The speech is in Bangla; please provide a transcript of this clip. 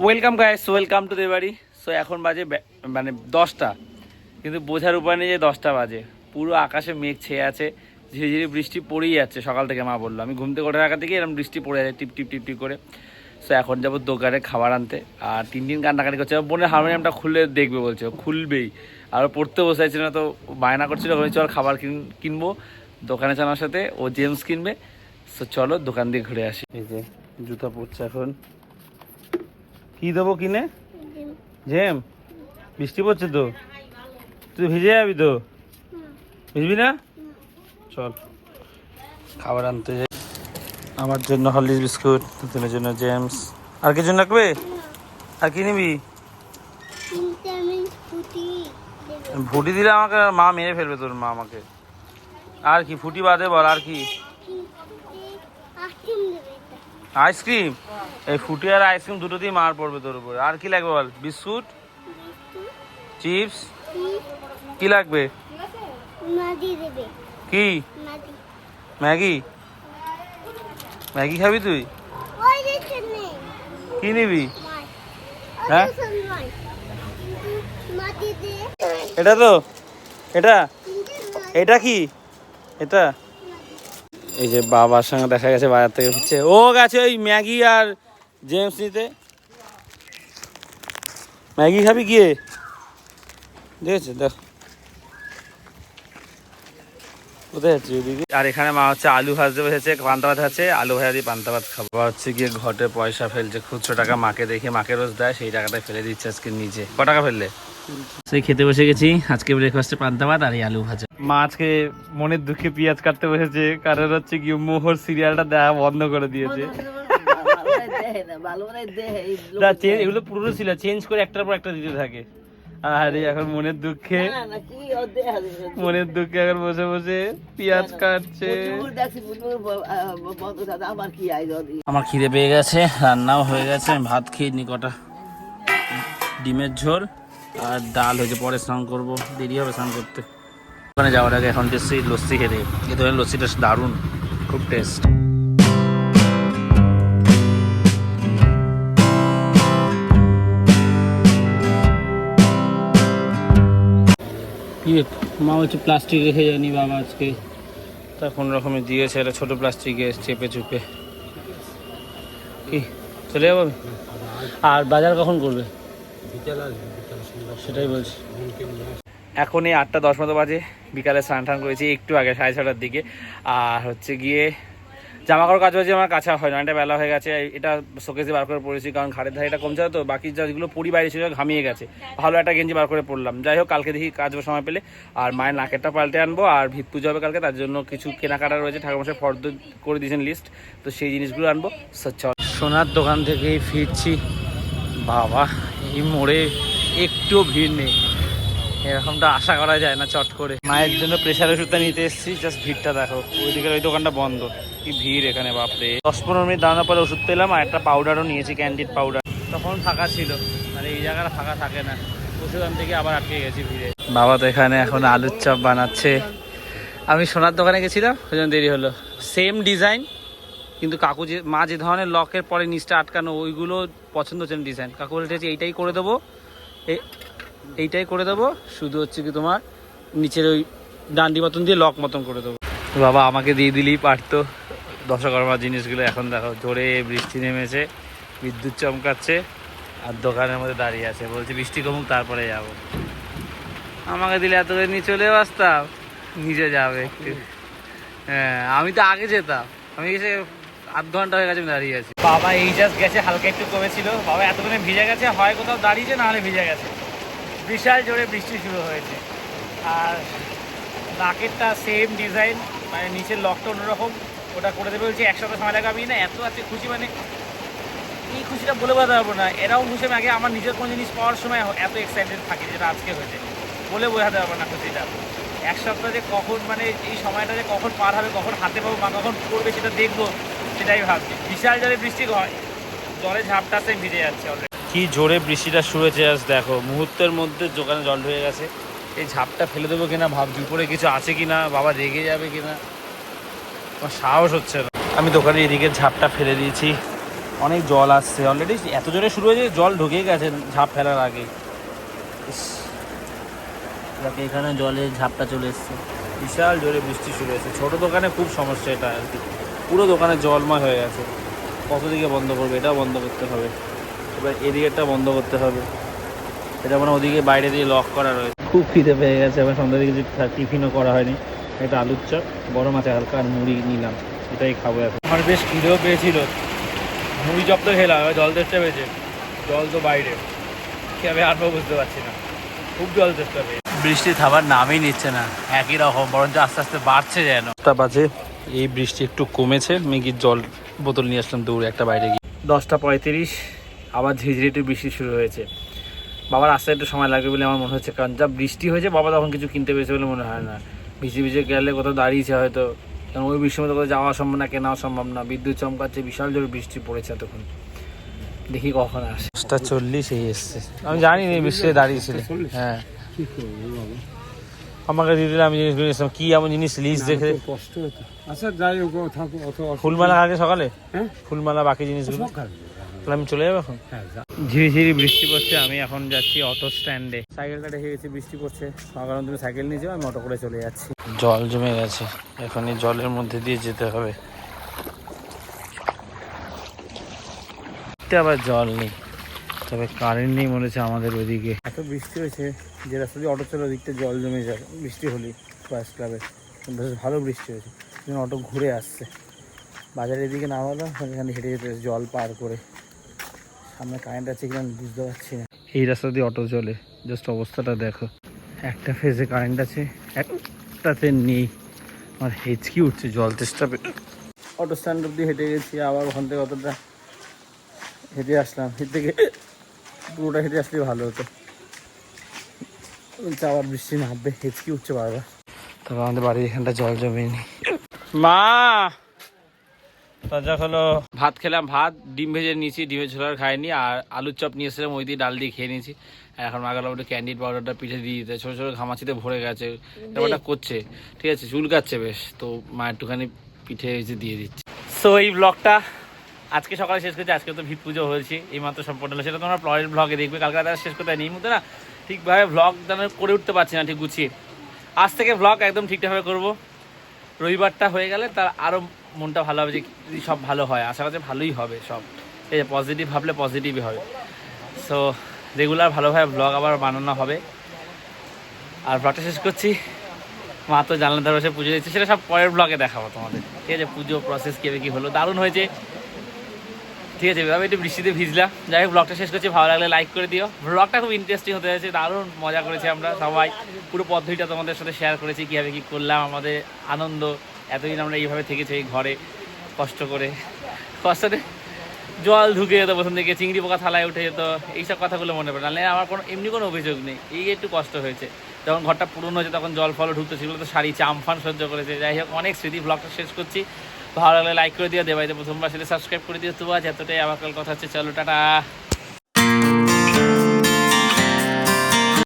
Welcome guys welcome to Debari so এখন বাজে মানে দশটা। কিন্তু বোঝার উপায় নেই যে দশটা বাজে। পুরো আকাশে মেঘ ছেয়ে আছে। ধীরে ধীরে বৃষ্টি পড়েই যাচ্ছে। সকাল থেকে মা বলল, আমি ঘুম থেকে আগে থেকে এরকম বৃষ্টি পড়ে যাচ্ছে টিপ টিপ টিপ টিপ করে। সো এখন যাব দোকানে খাবার আনতে। আর তিন দিন কান্নাকাটি করছে। বোনের হারমোনিয়ামটা খুলে দেখবে বলছে। খুলবেই। আর পড়তে বসে আছে না তো বায়না করছিল। ওখানে চল খাবার কিন- কিনবো দোকানে চালার সাথে। ও জেমস কিনবে। সো চলো দোকান দিয়ে ঘুরে আসি। এই যে জুতা পড়ছে এখন। কি দেবো কিনে? জেম বৃষ্টি পড়ছে তো? তুই ভিজে যাবি তো? ভিজবি না? চল। খাবার আনতে যাই। আমার জন্য হলিস বিস্কুট তোদের জন্য জেমস। আর কিছু রাখবে? আর কি নিবি? ফুটি দিলে আমাকে মা মেরে ফেলবে তোর মা আমাকে। আর কি ফুটি বাদে বল আর কি কিনতে আইসক্রিম দেবে এটা আইসক্রিম? এই ফুটি আর আইসক্রিম দুটো দিয়ে মার পড়বে তোর উপরে। আর কি লাগবে বল? বিস্কুট? চিপস? কি লাগবে? কি? ম্যাগি? ম্যাগি খাবি তুই? কি নিবি? হ্যাঁ? এটা তো? এটা? এটা কি? এটা? এই যে বাবার সঙ্গে দেখা গেছে, বাজার থেকে হচ্ছে ও গেছে ওই ম্যাগি আর জেমস নিতে। ম্যাগি খাবি গিয়ে? দেখেছে দেখ। আর এখানে মা হচ্ছে আলু ভাজতে বসেছে, পান্তা ভাত আছে, আলু ভাজা দিয়ে পান্তা ভাত খাব। হচ্ছে গিয়ে ঘটে পয়সা ফেলছে, খুচরো টাকা মাকে দেখে, মাকে রোজ দেয়, সেই টাকাটা ফেলে দিচ্ছে আজকে নিচে ক টাকা ফেললে? সেই খেতে বসে গেছি। আজকে ব্রেকফাস্টে পান্তা ভাত আর আলু ভাজা। মা আজকে মনের দুঃখে পেঁয়াজ কাটতে বসেছে কারণ হচ্ছে কি মোহর সিরিয়ালটা দেওয়া বন্ধ করে দিয়েছে। না চেঞ্জ এগুলো পুরনো ছিল চেঞ্জ করে একটার পর একটা দিতে থাকে। আর এখন মনের দুঃখে মনের দুঃখে এখন বসে বসে পেঁয়াজ কাটছে। আমার খিদে পেয়ে গেছে রান্নাও হয়ে গেছে আমি ভাত খেয়ে নি কটা। ডিমের ঝোল। আর ডাল হয়েছে পরে স্নান করব। দেরি হবে স্নান করতে। ওখানে যাওয়ার আগে এখন টেস্ট লস্যি খেতে। এই ধরনের লস্যিটা দারুণ খুব টেস্ট মা হচ্ছে প্লাস্টিক রেখে যায়নি বাবা আজকে। তা কোন রকমে দিয়েছে একটা ছোটো প্লাস্টিকে চেপে চুপে। কি চলে যাব আর বাজার কখন করবে? সেটাই বলছি। এখন এই আটটা দশ মতো বাজে। বিকালে স্নান টান করেছি একটু আগে সাড়ে ছটার দিকে। আর হচ্ছে গিয়ে জামা কাপড় কাজ হয়েছে আমার কাছা হয় না এটা বেলা হয়ে গেছে। এটা শোকেসে বার করে পড়েছি কারণ ঘাড়ের ধারে এটা কমছে তো বাকি যেগুলো পরি বাইরে ছিল ঘামিয়ে গেছে। ভালো একটা গেঞ্জি বার করে পড়লাম যাই হোক কালকে দেখি কাজ সময় পেলে। আর মায়ের নাকেরটা পাল্টে আনব আর ভিত পুজো হবে কালকে তার জন্য কিছু কেনাকাটা রয়েছে ঠাকুরমশাই ফর্দ করে দিয়েছেন লিস্ট তো সেই জিনিসগুলো আনব। সোনার দোকান থেকেই ফিরছি। বাবা। এই মোড়ে একটুও ভিড় নেই। এরকমটা আশা করা যায় না চট করে। মায়ের জন্য প্রেশার ওষুধটা নিতে এসেছি জাস্ট ভিড়টা দেখো। ওইদিকে ওই দোকানটা বন্ধ। কি ভিড় এখানে, বাপরে। দশ পনেরো মিনিট দাঁড়ানোর পরে ওষুধ পেলাম আর একটা পাউডারও নিয়েছি ক্যান্ডিড পাউডার তখন ফাঁকা ছিল মানে এই জায়গাটা ফাঁকা থাকে না। ওষুধ আনতে আবার আটকে গেছি ভিড়ে। বাবা তো এখানে এখন আলুর চপ বানাচ্ছে। আমি সোনার দোকানে গেছিলাম, ওই জন্য দেরি হলো। সেম ডিজাইন কিন্তু কাকু যে, মা যে ধরনের লকের পরে নিচটা আটকানো, ওইগুলো পছন্দ হচ্ছে ডিজাইন কাকু বলেছে এইটাই করে দেবো। এইটাই করে দেবো। শুধু হচ্ছে কি তোমার নিচের ওই ডান্ডি মতন দিয়ে লক মতন করে দেবো। বাবা, আমাকে দিয়ে দিলেই পারতো। দশকর্মার জিনিসগুলো এখন দেখো জোরে বৃষ্টি নেমেছে, বিদ্যুৎ চমকাচ্ছে, আর দোকানের মধ্যে দাঁড়িয়ে আছে। বলছে, বৃষ্টি কমুক, তারপরে যাব। আমাকে দিলে এত নিয়ে চলেও আসতাম, নিজে যাবে একটু। হ্যাঁ আমি তো আগে যেতাম। আমি এসে আধ ঘণ্টা হয়ে গেছে আমি দাঁড়িয়ে আছি। বাবা, এই জাস্ট গেছে, হালকা একটু কমেছিল। বাবা এতক্ষণে ভিজে গেছে, হয় কোথাও দাঁড়িয়েছে, না হলে ভিজে গেছে। বিশাল জোরে বৃষ্টি শুরু হয়েছে। আর নাকেরটা সেম ডিজাইন মানে নিচের লকটা অন্যরকম। ওটা করে দেবে বলছি এক সপ্তাহ সময় লাগবে না, এত আছে খুশি মানে এই খুশিটা বলে বোঝাতে পারব না। এরাও খুশি আগে আমার নিজের কোনো জিনিস পাওয়ার সময় এত এক্সাইটেড থাকি যেটা আজকে হয়েছে। বলে বোঝাতে পারব না খুশিটা। এক সপ্তাহ যে কখন মানে এই সময়টা যে কখন পার হবে, কখন হাতে পাবো বা কখন পড়বে সেটা দেখব। সেটাই ভাবছি। বিশাল জলে বৃষ্টি হয়, জলে ঝাপটাতে ভিজে যাচ্ছে কি জোরে বৃষ্টিটা শুরু হয়েছে আজ দেখো, মুহূর্তের মধ্যে দোকানে জল ঢুকে গেছে। এই ঝাপটা ফেলে দেবো কিনা, ভাবছি উপরে কিছু আছে কিনা, বাবা রেগে যাবে কিনা। আমার সাহস হচ্ছে না। আমি দোকানে এদিকে ঝাপটা ফেলে দিয়েছি। অনেক জল আসছে। অলরেডি এত জোরে শুরু হয়েছে জল ঢুকে গেছে ঝাঁপ ফেলার আগে। দেখ এখানে জলের ঝাপটা চলে এসছে। বিশাল জোরে বৃষ্টি শুরু হয়েছে। ছোট দোকানে খুব সমস্যা এটা আর কি। পুরো দোকানে জলময় হয়ে গেছে। কত দিকে বন্ধ করবে? এটাও বন্ধ করতে হবে। এবার এদিকেরটা বন্ধ করতে হবে। এটা মানে ওদিকে বাইরে দিয়ে লক করা রয়েছে। খুব খিদে পেয়ে গেছে। এবার সন্ধ্যা দিকে টিফিনও করা হয়নি। একটা আলুর চপ, বড় মাছে, হালকা আর মুড়ি নিলাম। এটাই খাব এখন। আমার বেশ খিদেও পেয়েছিল। মুড়ি চপ তো খেলাম, এবার জল তেষ্টা পেয়েছে জল তো বাইরে। কি আমি আটবো বুঝতে পারছি না। খুব জল তেষ্টা পেয়েছে বৃষ্টি থাবার নামই নিচ্ছে না। একই রকম, বরঞ্চ আস্তে আস্তে বাড়ছে যেন। বাজে। এই বৃষ্টি একটু কমেছে। মেঘির জল বোতল নিয়ে আসলাম দৌড়ে একটা বাইরে গিয়ে। দশটা পঁয়ত্রিশ আবার ঝিঝিরি একটু বৃষ্টি শুরু হয়েছে। বাবার আসতে একটু সময় লাগবে বলে আমার মনে হচ্ছে কারণ যা বৃষ্টি হয়েছে বাবা তখন কিছু কিনতে পেরেছে বলে মনে হয় না। ভিজে ভিজে গেলে কোথাও দাঁড়িয়েছে হয়তো। কারণ ওই বৃষ্টির মধ্যে কোথাও যাওয়া সম্ভব না কেনাও সম্ভব না। বিদ্যুৎ চমকাচ্ছে বিশাল জোরে বৃষ্টি পড়েছে তখন দেখি কখন আসে। দশটা চল্লিশ এই এসছে। আমি জানি না বৃষ্টিতে দাঁড়িয়েছিল। হ্যাঁ। আমাকে দিয়ে দিলে আমি জিনিসগুলো নিয়েছিলাম। কি এমন জিনিস লিস্ট দেখে? কষ্ট হতো। আচ্ছা যাই হোক থাকো অত ফুলমালা আগে সকালে? হ্যাঁ? ফুলমালা বাকি জিনিসগুলো? তাহলে আমি চলে যাব এখন? হ্যাঁ, যা। ঝিরিঝিরি বৃষ্টি পড়ছে আমি এখন যাচ্ছি অটো স্ট্যান্ডে। সাইকেলটা রেখে গেছি বৃষ্টি পড়ছে। কারণ তুমি সাইকেল নিয়ে যাও আমি অটো করে চলে যাচ্ছি। জল জমে গেছে। এখন এই জলের মধ্যে দিয়ে যেতে হবে। আবার জল নেই। তবে কারেন্ট নেই মনে হচ্ছে আমাদের ওদিকে। এত বৃষ্টি হয়েছে যে রাস্তা দিয়ে অটো চলে ওদিকটা জল জমে যায়। বৃষ্টি হলেই বয়স ক্লাবে। বেশ ভালো বৃষ্টি হয়েছে। জন্য অটো ঘুরে আসছে। বাজারের দিকে নামালো এখানে হেঁটে যেতে জল পার করে। সামনে কারেন্ট আছে কিনা বুঝতে পারছি না। এই রাস্তা দিয়ে অটো চলে। জাস্ট অবস্থাটা দেখো। একটা ফেজে কারেন্ট আছে, একটাতে নেই। আমার হেঁচকি উঠছে জল চেষ্টা অটো স্ট্যান্ড অব্দি হেঁটে গেছি, আবার ওখান থেকে অতটা হেঁটে আসলাম। হেঁটে থেকে পুরোটা হেঁটে আসলে ভালো হতো। বলছে আবার বৃষ্টি নামবে হেঁচকি উঠছে বারবার। তবে আমাদের বাড়ির এখানটা জল জমেনি। মা! তাজা হলো ভাত খেলাম ভাত ডিম ভেজে নিয়েছি ডিমের ঝোলার খাইনি আর আলুর চপ নিয়ে এসেছিলাম ওই দিয়ে ডাল দিয়ে খেয়ে নিয়েছি। আর এখন মা গেলাম একটু ক্যান্ডিড পাউডারটা পিঠে দিয়ে দিতে। ছোটো ছোটো ঘামাচিতে ভরে গেছে ব্যাপারটা করছে। ঠিক আছে চুলকাচ্ছে বেশ তো মা একটুখানি পিঠে এসে দিয়ে দিচ্ছে। সো এই ব্লগটা আজকে সকালে শেষ করছি, আজকে তো ভিত পুজো হয়েছে এই মাত্র সম্পূর্ণ হলো। সেটা তোমরা পরের ব্লগে দেখবে, কালকে রাতে শেষ করতে এই মুহূর্তে না, ঠিকভাবে ব্লগ যেন করে উঠতে পারছি না, ঠিক গুছিয়ে। আজ থেকে ব্লগ একদম ঠিকঠাকভাবে করব। রবিবারটা হয়ে গেলে তার আরও মনটা ভালো হবে যে সব ভালো হয়। আশা করছি ভালোই হবে সব। এই যে পজিটিভ ভাবলে পজিটিভই হবে। সো রেগুলার ভালোভাবে ব্লগ আবার বানানো হবে। আর ব্লগটা শেষ করছি। মা তো জানলার ধারে পুজো দিচ্ছে, সেটা সব পরের ব্লগে দেখাবো তোমাদের। ঠিক আছে পুজো প্রসেস কীভাবে কী হলো, দারুণ হয়েছে। ঠিক আছে, এভাবে একটু বৃষ্টিতে ভিজলাম। যাই হোক ব্লগটা শেষ করছি, ভালো লাগলে লাইক করে দিও। ব্লগটা খুব ইন্টারেস্টিং হতে হয়েছে দারুণ মজা করেছি আমরা সবাই। পুরো পদ্ধতিটা তোমাদের সাথে শেয়ার করেছি, কীভাবে কী করলাম, আমাদের আনন্দ, এতদিন আমরা এইভাবে থেকেছি এই ঘরে, কষ্ট করে। কষ্টতে জল ঢুকে যেত প্রথম থেকে চিংড়ি পোকা থালায় উঠে যেত, এইসব কথাগুলো মনে পড়ে নাহলে আমার কোনো, এমনি কোনো অভিযোগ নেই, এই একটু কষ্ট হয়েছে। যখন ঘরটা পুরনো হয়েছে, তখন জল ফল ঢুকতো সেগুলো তো শাড়ি চামফান সহ্য করেছে। যাই হোক, অনেক স্মৃতি ব্লগটা শেষ করছি। ভালো লাগলে লাইক করে দিও দেবাইতে প্রথমবার সেটা সাবস্ক্রাইব করে দিও। তো আজ এতটাই আবার কথা হচ্ছে, চলো, টাটা।